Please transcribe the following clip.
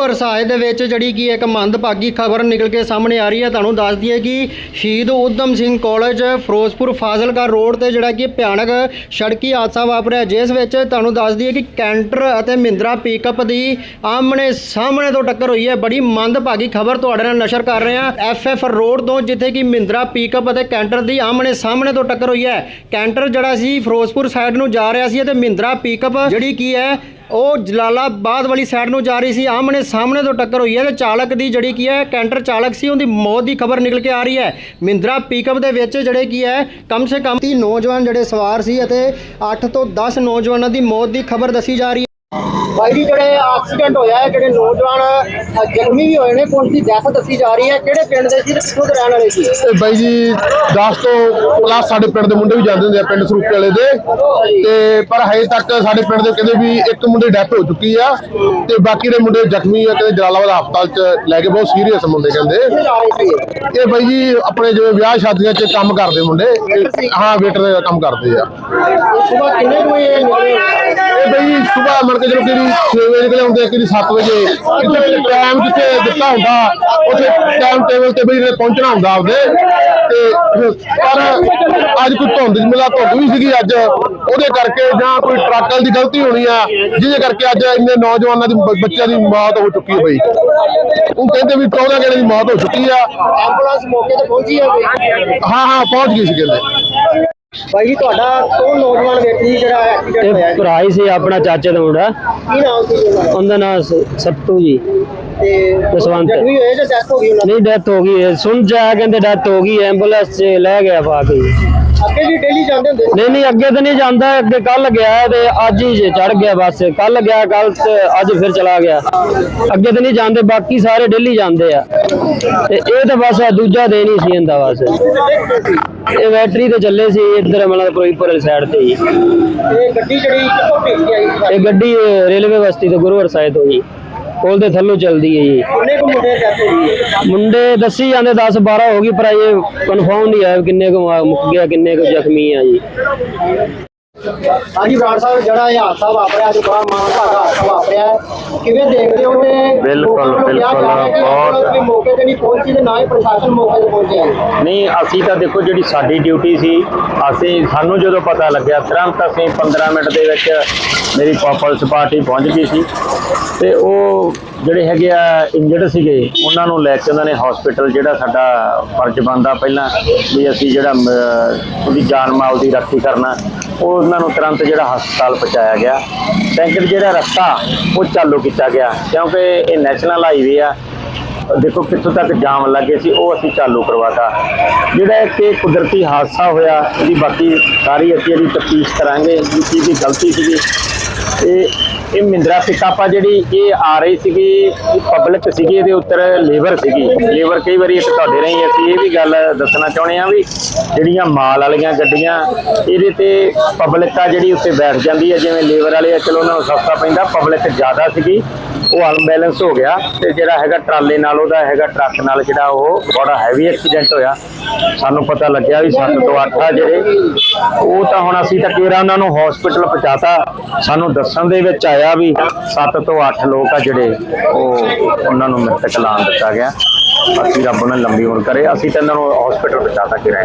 ਹਰਸਾਏ ਦੇ ਵਿੱਚ ਜਿਹੜੀ ਕਿ ਇੱਕ ਮੰਦਭਾਗੀ ਖਬਰ ਨਿਕਲ ਕੇ ਸਾਹਮਣੇ ਆ ਰਹੀ ਹੈ, ਤੁਹਾਨੂੰ ਦੱਸ ਦਈਏ ਕਿ ਸ਼ਹੀਦ ਉਦਮ ਸਿੰਘ ਕਾਲਜ ਫਿਰੋਜ਼ਪੁਰ ਫਾਜ਼ਿਲਕਾ ਰੋਡ ਤੇ ਜਿਹੜਾ ਕਿ ਭਿਆਨਕ ਸੜਕੀ ਹਾਦਸਾ ਵਾਪਰਿਆ, ਜਿਸ ਵਿੱਚ ਤੁਹਾਨੂੰ ਦੱਸ ਦਈਏ ਕਿ ਕੈਂਟਰ ਅਤੇ ਮਹਿੰਦਰਾ ਪਿਕਅਪ ਦੀ ਆਮਣੇ ਸਾਹਮਣੇ ਤੋਂ ਟੱਕਰ ਹੋਈ ਹੈ। ਬੜੀ ਮੰਦਭਾਗੀ ਖਬਰ ਤੁਹਾਡੇ ਨਾਲ ਨਸ਼ਰ ਕਰ ਰਹੇ ਹਾਂ। ਐਫਐਫ ਰੋਡ ਤੋਂ ਜਿੱਥੇ ਕਿ ਮਹਿੰਦਰਾ ਪਿਕਅਪ ਅਤੇ ਕੈਂਟਰ ਦੀ ਆਮਣੇ ਸਾਹਮਣੇ ਤੋਂ ਟੱਕਰ ਹੋਈ ਹੈ। ਕੈਂਟਰ ਜਿਹੜਾ ਸੀ, ਫਿਰੋਜ਼ਪੁਰ ਸਾਈਡ ਨੂੰ ਜਾ ਰਿਹਾ ਸੀ ਅਤੇ ਮਹਿੰਦਰਾ ਪਿਕਅਪ ਜਿਹੜੀ ਕੀ ਹੈ ਉਹ ਜਲਾਲਾਬਾਦ ਵਾਲੀ ਸਾਈਡ ਨੂੰ ਜਾ ਰਹੀ ਸੀ। ਆਮਣੇ ਸਾਹਮਣੇ ਤੋਂ ਟੱਕਰ ਹੋਈ ਹੈ ਤੇ ਚਾਲਕ ਦੀ ਜਿਹੜੀ ਕੀ ਹੈ ਕੈਂਟਰ ਚਾਲਕ ਸੀ, ਉਹਦੀ ਮੌਤ ਦੀ ਖਬਰ ਨਿਕਲ ਕੇ ਆ ਰਹੀ ਹੈ। ਮਿੰਦਰਾ ਪਿਕਅਪ ਦੇ ਵਿੱਚ ਜਿਹੜੇ ਕੀ ਹੈ, ਕਮ ਸੇ ਕਮ 30 ਨੌਜਵਾਨ ਜਿਹੜੇ ਸਵਾਰ ਸੀ ਅਤੇ 8 ਤੋਂ 10 ਨੌਜਵਾਨਾਂ ਦੀ ਮੌਤ ਦੀ ਖਬਰ ਦੱਸੀ ਜਾ ਰਹੀ ਹੈ। ਭਾਈ ਜੀ ਜਿਹੜੇ ਐਕਸੀਡੈਂਟ ਹੋਇਆ ਹੈ ਜਿਹੜੇ ਨੌਜਵਾਨ ਜ਼ਖਮੀ ਵੀ ਹੋਏ ਨੇ ਪੁਲਿਸ ਦੀ ਡੈਥ ਦੱਸੀ ਜਾ ਰਹੀ ਹੈ। ਕਿਹੜੇ ਪਿੰਡ ਦੇ ਸੀ ਕਿੱਥੋਂ ਦੇ ਰਹਿਣ ਵਾਲੇ ਸੀ? ਤੇ ਬਾਈ ਜੀ 10 ਤੋਂ ਪਲੱਸ ਸਾਡੇ ਪਿੰਡ ਦੇ ਮੁੰਡੇ ਵੀ ਜਾਂਦੇ ਹੁੰਦੇ ਆ ਪਿੰਡ ਸਰੂਪੇ ਵਾਲੇ ਦੇ। ਤੇ ਪਰ ਹਜੇ ਤੱਕ ਸਾਡੇ ਪਿੰਡ ਦੇ ਕਹਿੰਦੇ ਵੀ ਇੱਕ ਮੁੰਡੇ ਡੈਥ ਹੋ ਚੁੱਕੀ ਆ। ਤੇ ਬਾਕੀ ਦੇ ਮੁੰਡੇ ਜ਼ਖਮੀ ਆ ਕਹਿੰਦੇ ਜਲਾਲਾਬਾਦ ਹਸਪਤਾਲ ਚ ਲੈ ਕੇ ਬਹੁਤ ਸੀਰੀਅਸ ਮੁੰਡੇ ਕਹਿੰਦੇ। ਇਹ ਬਾਈ ਜੀ ਆਪਣੇ ਜਿਵੇਂ ਵਿਆਹ ਸ਼ਾਦੀਆਂ 'ਚ ਕੰਮ ਕਰਦੇ ਮੁੰਡੇ। ਹਾਂ ਵੇਟਰ ਦਾ ਕੰਮ ਕਰਦੇ ਆ। ਸਵੇਰ ਕਿੰਨੇ ਵਜੇ ਇਹ ਬਾਈ ਸਵੇਰ ਮੰਨ ਕੇ ਚਲੋ ਕਿ 6 ਵਜੇ ਨਿਕਲੇ ਹੁੰਦੇ ਕਿ 7 ਵਜੇ। ਕਿਤੇ ਟਾਈਮ ਜਿੱਥੇ ਦਿੱਤਾ ਹੁੰਦਾ ਉੱਥੇ ਟਾਈਮ ਟੇਬਲ ਤੇ ਇਹਨੇ ਪਹੁੰਚਣਾ ਹੁੰਦਾ ਆਪਦੇ। ਤੇ ਪਰ ਅੱਜ ਕੋਈ ਧੁੰਦ ਮਿਲਾ ਧੁੰਦ ਵੀ ਸੀਗੀ ਅੱਜ। ਉਹਦੇ ਕਰਕੇ ਜਾਂ ਕੋਈ ਟਰੱਕ ਵਾਲੇ ਦੀ ਗਲਤੀ ਹੋਣੀ ਆ ਜਿਹਦੇ ਕਰਕੇ ਅੱਜ ਇੰਨੇ ਨੌਜਵਾਨਾਂ ਦੀ ਬੱਚਿਆਂ ਦੀ ਮੌਤ ਹੋ ਚੁੱਕੀ ਹੈ ਬਈ। ਉਹ ਕਹਿੰਦੇ ਵੀ 14 ਜਣੇ ਦੀ ਮੌਤ ਹੋ ਚੁੱਕੀ ਆ। ਐਂਬੂਲੈਂਸ ਮੌਕੇ ਤੇ ਪਹੁੰਚੀ ਹੈ ਕੋਈ? ਹਾਂ ਹਾਂ ਪਹੁੰਚ ਗਈ ਸੀ ਕਹਿੰਦੇ। ਭਾਈ ਜੀ ਤੁਹਾਡਾ ਕੌਣ ਨੌਜਵਾਨ ਵਿਅਕਤੀ ਜਿਹੜਾ ਐਕਸੀਡੈਂਟ ਹੋਇਆ ਜੀ? ਭਰਾ ਹੀ ਸੀ ਆਪਣਾ ਚਾਚੇ ਦਾ ਮੁੰਡਾ। ਕੀ ਨਾਮ ਸੀ ਉਹਨਾਂ ਦਾ ਉਹਦਾ ਨਾਮ ਸੱਟੂ ਜੀ। ਤੇ ਜਸਵੰਤ। ਜ਼ਖਮੀ ਹੋਏ ਜਾਂ ਡੈਥ ਹੋ ਗਈ ਉਹਨਾਂ ਨਹੀਂ ਡੈਥ ਹੋ ਗਈ। ਹੈ ਸੁਣ ਜਾ ਕਹਿੰਦੇ ਡੈਥ ਹੋ ਗਈ ਐਂਬੂਲੈਂਸ 'ਚ ਲੈ ਗਿਆ ਪਾ ਕੇ ਦੀ ਅੱਗੇ ਵੀ ਡੇਲੀ ਜਾਂਦੇ ਹੁੰਦੇ ਨਹੀਂ ਨਹੀਂ ਅੱਗੇ ਤਾਂ ਨਹੀਂ ਜਾਂਦਾ ਅੱਗੇ ਕੱਲ ਗਿਆ ਤੇ ਅੱਜ ਹੀ ਚੜ ਗਿਆ ਬੱਸ। ਕੱਲ ਗਿਆ ਕੱਲ ਤੇ ਅੱਜ ਫਿਰ ਚਲਾ ਗਿਆ। ਅੱਗੇ ਤਾਂ ਨਹੀਂ ਜਾਂਦੇ ਬਾਕੀ ਸਾਰੇ ਡੇਲੀ ਜਾਂਦੇ ਆ। ਤੇ ਇਹ ਤਾਂ ਬਸ ਦੂਜਾ ਦਿਨ ਹੀ ਸੀ ਇਹਦਾ ਬਸ। ਇਹ ਬੈਟਰੀ ਤੇ ਚੱਲੇ ਸੀ ਇੱਧਰ ਮਤਲਬ ਫਿਰੋਜ਼ਪੁਰ ਵਾਲੀ ਸਾਈਡ ਤੇ ਹੀ। ਤੇ ਗੱਡੀ ਜਿਹੜੀ ਕਿੱਥੋਂ ਭੇਜੀ ਆਈ? ਇਹ ਗੱਡੀ ਰੇਲਵੇ ਬਸਤੀ ਤੋਂ ਗੁਰੂਵਰ ਸਾਹਿਬ ਤੋਂ ਜੀ ਕੋਲ ਦੇ ਥੱਲੋਂ ਚੱਲਦੀ ਹੈ ਜੀ ਕਿੰਨੇ ਕੁ ਮੁੰਡੇ ਡੈਥ ਹੋ ਗਈ ਹੈ? ਮੁੰਡੇ ਦੱਸੀ ਜਾਂਦੇ 10 12 ਹੋ ਗਈ ਪਰ ਇਹ ਕਨਫਰਮ ਨਹੀਂ ਹੈ ਕਿੰਨੇ ਕੁ ਮੁੱਕ ਗਿਆ ਕਿੰਨੇ ਕੁ ਜ਼ਖਮੀ ਆ ਜੀ ਹਾਂਜੀ ਬਰਾੜ ਸਾਹਿਬ ਜਿਹੜਾ ਇਹ ਹਾਦਸਾ ਵਾਪਰਿਆ ਅੱਜ ਬੜਾ ਮਾਨਭਾਗਾ ਹਾਦਸਾ ਵਾਪਰਿਆ। ਕਿਵੇਂ ਦੇਖਦੇ ਹੋ ਕਿ ਬਿਲਕੁਲ, ਜਾ ਬਿਲਕੁਲ, ਐਂਬੂਲੈਂਸ ਵੀ ਮੌਕੇ ਤੇ ਨਹੀਂ ਪਹੁੰਚੀ ਤੇ ਨਾ ਹੀ ਪ੍ਰਸ਼ਾਸਨ ਮੌਕੇ ਤੇ ਪਹੁੰਚਿਆ। ਨਹੀਂ ਅਸੀਂ ਤਾਂ ਦੇਖੋ ਜਿਹੜੀ ਸਾਡੀ ਡਿਊਟੀ ਸੀ ਅਸੀਂ ਸਾਨੂੰ ਜਦੋਂ ਪਤਾ ਲੱਗਿਆ ਤੁਰੰਤ ਅਸੀਂ 15 ਮਿੰਟ ਦੇ ਵਿੱਚ ਮੇਰੀ ਪ- ਪੁਲਿਸ ਪਾਰਟੀ ਪਹੁੰਚ ਗਈ ਸੀ ਤੇ ਉਹ ਜਿਹੜੇ ਹੈਗੇ ਆ ਇੰਜਰਡ ਸੀਗੇ, ਉਹਨਾਂ ਨੂੰ ਲੈ ਕੇ ਉਹਨਾਂ ਨੇ ਹਸਪੀਟਲ ਜਿਹੜਾ ਸਾਡਾ ਫਰਜ਼ ਬਣਦਾ ਪਹਿਲਾਂ ਵੀ ਅਸੀਂ ਜਿਹੜਾ ਉਹਦੀ ਜਾਨ ਮਾਲ ਦੀ ਰੱਖੀ ਕਰਨਾ, ਉਹ ਉਹਨਾਂ ਨੂੰ ਤੁਰੰਤ ਜਿਹੜਾ ਹਸਪਤਾਲ ਪਹੁੰਚਾਇਆ ਗਿਆ। ਟੈਂਕਰ ਜਿਹੜਾ ਰਸਤਾ, ਉਹ ਚਾਲੂ ਕੀਤਾ ਗਿਆ, ਕਿਉਂਕਿ ਇਹ ਨੈਸ਼ਨਲ ਹਾਈਵੇ ਆ। ਦੇਖੋ ਕਿੱਥੋਂ ਤੱਕ ਜਾਮ ਲੱਗੇ ਸੀ, ਉਹ ਅਸੀਂ ਚਾਲੂ ਕਰਵਾਤਾ। ਜਿਹੜਾ ਕਿ ਕੁਦਰਤੀ ਹਾਦਸਾ ਹੋਇਆ, ਇਹਦੀ ਬਾਕੀ ਸਾਰੀ ਅਸੀਂ ਇਹਦੀ ਤਫਤੀਸ਼ ਕਰਾਂਗੇ ਕਿ ਕੀ ਗਲਤੀ ਸੀਗੀ। ਇਹ ਇਹ ਮਿੰਦਰਾ ਪਿਕਅਪ ਜਿਹੜੀ ਇਹ ਆ ਰਹੀ ਸੀਗੀ ਪਬਲਿਕ ਸੀਗੀ, ਇਹਦੇ ਉੱਤਰ ਲੇਬਰ ਸੀਗੀ। ਲੇਬਰ ਕਈ ਵਾਰੀ ਇੱਕ ਤੁਹਾਡੇ ਰਹੀ ਅਸੀਂ ਇਹ ਵੀ ਗੱਲ ਦੱਸਣਾ ਚਾਹੁੰਦੇ ਆ ਵੀ ਜਿਹੜੀਆਂ ਮਾਲ ਵਾਲੀਆਂ ਗੱਡੀਆਂ, ਇਹਦੇ ਤੇ ਪਬਲਿਕ ਆ ਜਿਹੜੀ ਉੱਤੇ ਬੈਠ ਜਾਂਦੀ ਹੈ ਜਿਵੇਂ ਲੇਬਰ ਵਾਲੇ ਆ, ਚਲੋ ਉਹਨਾਂ ਨੂੰ ਸਸਤਾ ਪੈਂਦਾ ਪਬਲਿਕ ਜ਼ਿਆਦਾ ਸੀਗੀ। ਉਹ ਅਨਬੈਲੈਂਸ ਹੋ ਗਿਆ ਤੇ ਜਿਹੜਾ ਹੈਗਾ ਟਰਾਲੇ ਨਾਲ ਉਹਦਾ ਹੈਗਾ ਟਰੱਕ ਨਾਲ ਜਿਹੜਾ ਉਹ ਬੜਾ ਹੈਵੀ ਐਕਸੀਡੈਂਟ ਹੋਇਆ। ਸਾਨੂੰ ਪਤਾ ਲੱਗਿਆ ਵੀ 7 ਤੋਂ 8 ਆ ਜਿਹੜੇ। ਉਹ ਤਾਂ ਹੁਣ ਅਸੀਂ ਤਾਂ ਕਿਹੜਾ ਉਹਨਾਂ ਨੂੰ ਹਸਪੀਟਲ ਪਹੁੰਚਾਤਾ। ਸਾਨੂੰ ਦੱਸਣ ਦੇ ਵਿੱਚ ਆਇਆ ਵੀ 7 ਤੋਂ 8 ਲੋਕ ਆ ਜਿਹੜੇ, ਉਹ ਉਹਨਾਂ ਨੂੰ ਮ੍ਰਿਤਕ ਐਲਾਨ ਦਿੱਤਾ ਗਿਆ। ਅਸੀਂ ਰੱਬ ਉਹਨਾਂ ਲੰਬੀ ਉਮਰ ਕਰੇ। ਅਸੀਂ ਤਾਂ ਇਹਨਾਂ ਨੂੰ ਹਸਪੀਟਲ ਪਹੁੰਚਾਤਾ ਕਿਰਾਂ